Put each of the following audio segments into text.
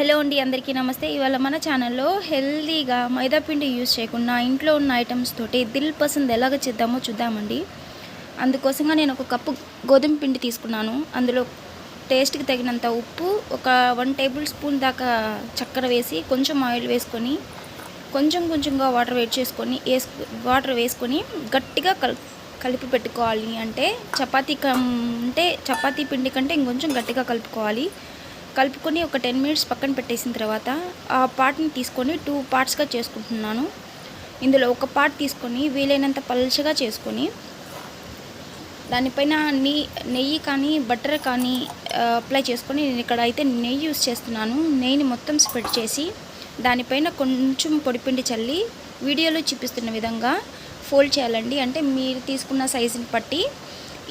Hello అండి అందరికీ నమస్తే. ఇవాళ మన ఛానల్లో హెల్దీగా మైదాపిండి యూస్ యూజ్ చేయకుండా ఇంట్లో ఉన్న ఐటమ్స్ తోటి దిల్ పసంద్ ఎలాగ చేద్దామో చూద్దామండి. అందుకోసంగా నేను ఒక కప్పు గోధుమ పిండి తీసుకున్నాను. అందులో టేస్ట్కి తగినంత ఉప్పు ఒక వన్ టేబుల్ స్పూన్ దాకా చక్కెర వేసి కొంచెం ఆయిల్ వేసుకొని కొంచెం కొంచెంగా వాటర్ వేడి చేసుకొని వేసుకు వాటర్ వేసుకొని గట్టిగా కల్ కలిపి పెట్టుకోవాలి. అంటే చపాతీ కంటే చపాతీ పిండి కంటే ఇంకొంచెం గట్టిగా కలుపుకోవాలి. కలుపుకొని ఒక టెన్ మినిట్స్ పక్కన పెట్టేసిన తర్వాత ఆ పార్ట్ని తీసుకొని టూ పార్ట్స్గా చేసుకుంటున్నాను. ఇందులో ఒక పార్ట్ తీసుకొని వీలైనంత పలుచగా చేసుకొని దానిపైన నెయ్యి నెయ్యి కానీ బటర్ కానీ అప్లై చేసుకొని నేను ఇక్కడ అయితే నెయ్యి యూస్ చేస్తున్నాను. నెయ్యిని మొత్తం స్ప్రెడ్ చేసి దానిపైన కొంచెం పొడిపిండి చల్లి వీడియోలో చూపిస్తున్న విధంగా ఫోల్డ్ చేయాలండి. అంటే మీరు తీసుకున్న సైజుని బట్టి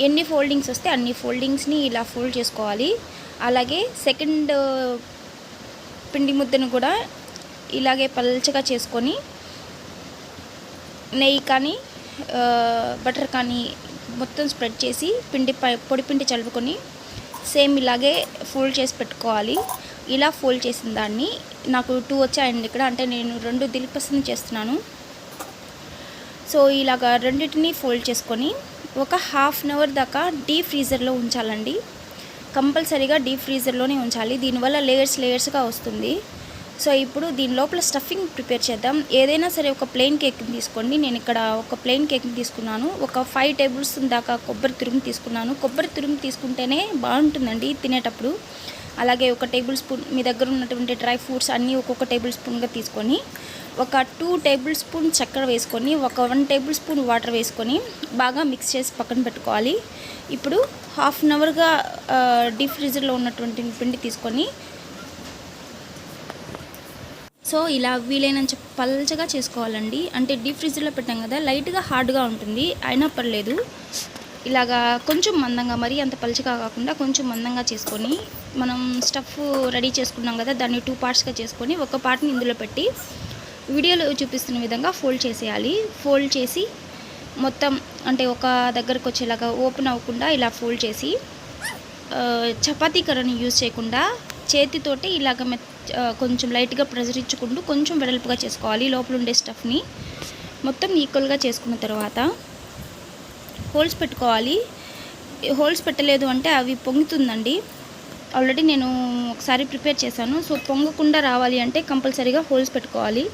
ఎన్ని ఫోల్డింగ్స్ వస్తే అన్ని ఫోల్డింగ్స్ని ఇలా ఫోల్డ్ చేసుకోవాలి. అలాగే సెకండ్ పిండి ముద్దను కూడా ఇలాగే పల్చగా చేసుకొని నెయ్యి కానీ బటర్ కానీ మొత్తం స్ప్రెడ్ చేసి పిండి పొడి పిండి చల్లుకొని సేమ్ ఇలాగే ఫోల్డ్ చేసి పెట్టుకోవాలి. ఇలా ఫోల్డ్ చేసిన దాన్ని నాకు టూ వచ్చాయండి ఇక్కడ. అంటే నేను రెండు దిల్పసంది చేస్తున్నాను. సో ఇలాగ రెండింటిని ఫోల్డ్ చేసుకొని ఒక హాఫ్ అన్ అవర్ దాకా డీప్ ఫ్రీజర్లో ఉంచాలండి. కంపల్సరీగా డీప్ ఫ్రీజర్లోనే ఉంచాలి. దీనివల్ల లేయర్స్ లేయర్స్గా వస్తుంది. సో ఇప్పుడు దీని లోపల స్టఫింగ్ ప్రిపేర్ చేద్దాం. ఏదైనా సరే ఒక ప్లెయిన్ కేక్ని తీసుకోండి. నేను ఇక్కడ ఒక ప్లెయిన్ కేక్ని తీసుకున్నాను. ఒక ఫైవ్ టేబుల్స్ దాకా కొబ్బరి తురుము తీసుకున్నాను. కొబ్బరి తురుము తీసుకుంటేనే బాగుంటుందండి తినేటప్పుడు. అలాగే ఒక టేబుల్ స్పూన్ మీ దగ్గర ఉన్నటువంటి డ్రై ఫ్రూట్స్ అన్నీ ఒక్కొక్క టేబుల్ స్పూన్గా తీసుకొని ఒక టూ టేబుల్ స్పూన్ చక్కెర వేసుకొని ఒక వన్ టేబుల్ స్పూన్ వాటర్ వేసుకొని బాగా మిక్స్ చేసి పక్కన పెట్టుకోవాలి. ఇప్పుడు హాఫ్ అన్ అవర్గా డీప్ ఫ్రీజర్లో ఉన్నటువంటి పిండి తీసుకొని సో ఇలా వీలైనంత పల్చగా చేసుకోవాలండి. అంటే డీప్ ఫ్రిడ్జ్లో పెట్టాం కదా లైట్గా హార్డ్గా ఉంటుంది. అయినా పర్లేదు. ఇలాగా కొంచెం మందంగా మరి అంత పలుచగా కాకుండా కొంచెం మందంగా చేసుకొని మనం స్టఫ్ రెడీ చేసుకున్నాం కదా దాన్ని టూ పార్ట్స్గా చేసుకొని ఒక పార్ట్ని ఇందులో పెట్టి వీడియోలో చూపిస్తున్న విధంగా ఫోల్డ్ చేసేయాలి. ఫోల్డ్ చేసి మొత్తం అంటే ఒక దగ్గరకు వచ్చేలాగా ఓపెన్ అవ్వకుండా ఇలా ఫోల్డ్ చేసి చపాతీ కర్రని యూజ్ చేయకుండా చేతితోటి ఇలాగ మె కొంచెం లైట్గా ప్రెజర్ ఇచ్చుకుంటూ కొంచెం వెడల్పుగా చేసుకోవాలి. లోపల ఉండే స్టఫ్ని మొత్తం ఈక్వల్గా చేసుకున్న తర్వాత హోల్స్ పెట్టుకోవాలి. హోల్స్ పెట్టలేదు అంటే అవి పొంగుతుందండి. ఆల్రెడీ నేను ఒకసారి ప్రిపేర్ చేశాను. సో పొంగకుండా రావాలి అంటే కంపల్సరీగా హోల్స్ పెట్టుకోవాలి.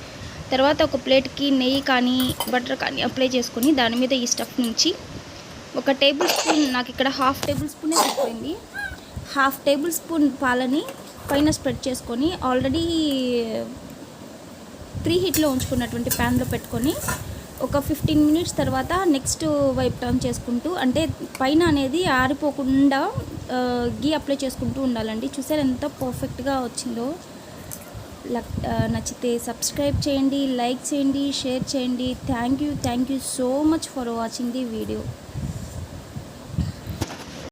తర్వాత ఒక ప్లేట్కి నెయ్యి కానీ బటర్ కానీ అప్లై చేసుకుని దాని మీద ఈ స్టఫ్ నుంచి ఒక టేబుల్ స్పూన్ నాకు ఇక్కడ హాఫ్ టేబుల్ స్పూనే సరిపోయింది. హాఫ్ టేబుల్ స్పూన్ పాలని పైన స్ప్రెడ్ చేసుకొని ఆల్రెడీ ప్రీ హీట్లో ఉంచుకున్నటువంటి ప్యాన్లో పెట్టుకొని ఒక ఫిఫ్టీన్ మినిట్స్ తర్వాత నెక్స్ట్ వైపు టర్న్ చేసుకుంటూ అంటే పైన అనేది ఆరిపోకుండా గీ అప్లై చేసుకుంటూ ఉండాలండి. చూసారు ఎంత పర్ఫెక్ట్గా వచ్చిందో. నచ్చితే సబ్స్క్రైబ్ చేయండి లైక్ చేయండి షేర్ చేయండి. Thank you thank you so much for watching the video.